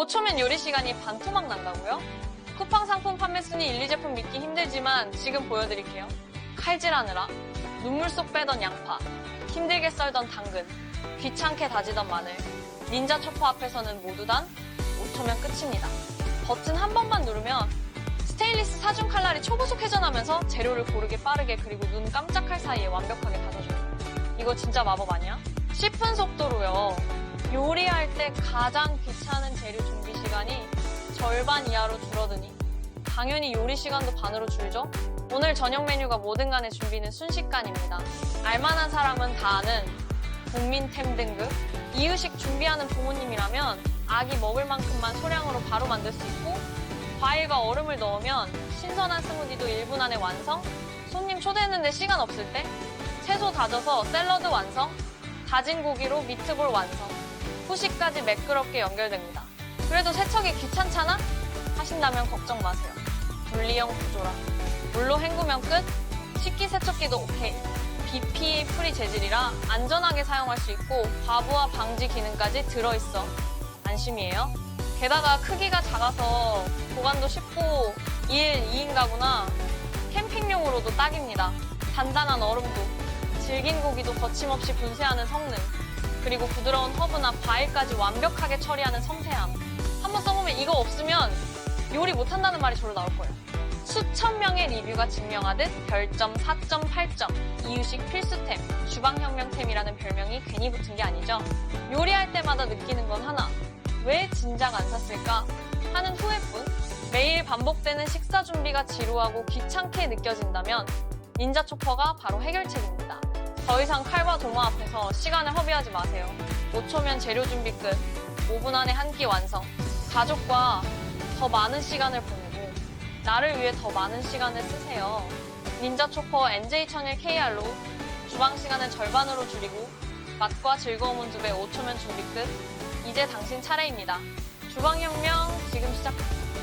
5초면 요리 시간이 반토막 난다고요? 쿠팡 상품 판매 순위 1, 2 제품 믿기 힘들지만 지금 보여드릴게요. 칼질하느라 눈물 쏙 빼던 양파, 힘들게 썰던 당근, 귀찮게 다지던 마늘, 닌자 초퍼 앞에서는 모두 단 5초면 끝입니다. 버튼 한 번만 누르면 스테인리스 사중 칼날이 초고속 회전하면서 재료를 고르게 빠르게 그리고 눈 깜짝할 사이에 완벽하게 다져줘요. 이거 진짜 마법 아니야? 씹은 속도로요. 요리할 때 가장 귀찮은 재료 절반 이하로 줄어드니? 당연히 요리 시간도 반으로 줄죠? 오늘 저녁 메뉴가 뭐든 간에 준비는 순식간입니다. 알만한 사람은 다 아는 국민템 등급? 이유식 준비하는 부모님이라면 아기 먹을 만큼만 소량으로 바로 만들 수 있고 과일과 얼음을 넣으면 신선한 스무디도 1분 안에 완성? 손님 초대했는데 시간 없을 때? 채소 다져서 샐러드 완성? 다진 고기로 미트볼 완성? 후식까지 매끄럽게 연결됩니다 그래도 세척이 귀찮잖아? 하신다면 걱정 마세요. 분리형 구조라. 물로 헹구면 끝. 식기 세척기도 오케이. BPA 프리 재질이라 안전하게 사용할 수 있고 과부하 방지 기능까지 들어있어. 안심이에요. 게다가 크기가 작아서 보관도 쉽고 1, 2인 가구나. 캠핑용으로도 딱입니다. 단단한 얼음도 질긴 고기도 거침없이 분쇄하는 성능 그리고 부드러운 허브나 과일까지 완벽하게 처리하는 섬세함 이거 없으면 요리 못한다는 말이 절로 나올 거예요. 수천 명의 리뷰가 증명하듯 별점 4.8점, 이유식 필수템, 주방혁명템이라는 별명이 괜히 붙은 게 아니죠. 요리할 때마다 느끼는 건 하나. 왜 진작 안 샀을까? 하는 후회뿐. 매일 반복되는 식사 준비가 지루하고 귀찮게 느껴진다면 닌자 초퍼가 바로 해결책입니다. 더 이상 칼과 도마 앞에서 시간을 허비하지 마세요. 5초면 재료 준비 끝. 5분 안에 한 끼 완성. 가족과 더 많은 시간을 보내고 나를 위해 더 많은 시간을 쓰세요. 닌자 초퍼 NJ1001KR로 주방 시간을 절반으로 줄이고 맛과 즐거움은 두배 5초면 준비 끝. 이제 당신 차례입니다. 주방혁명 지금 시작합니다.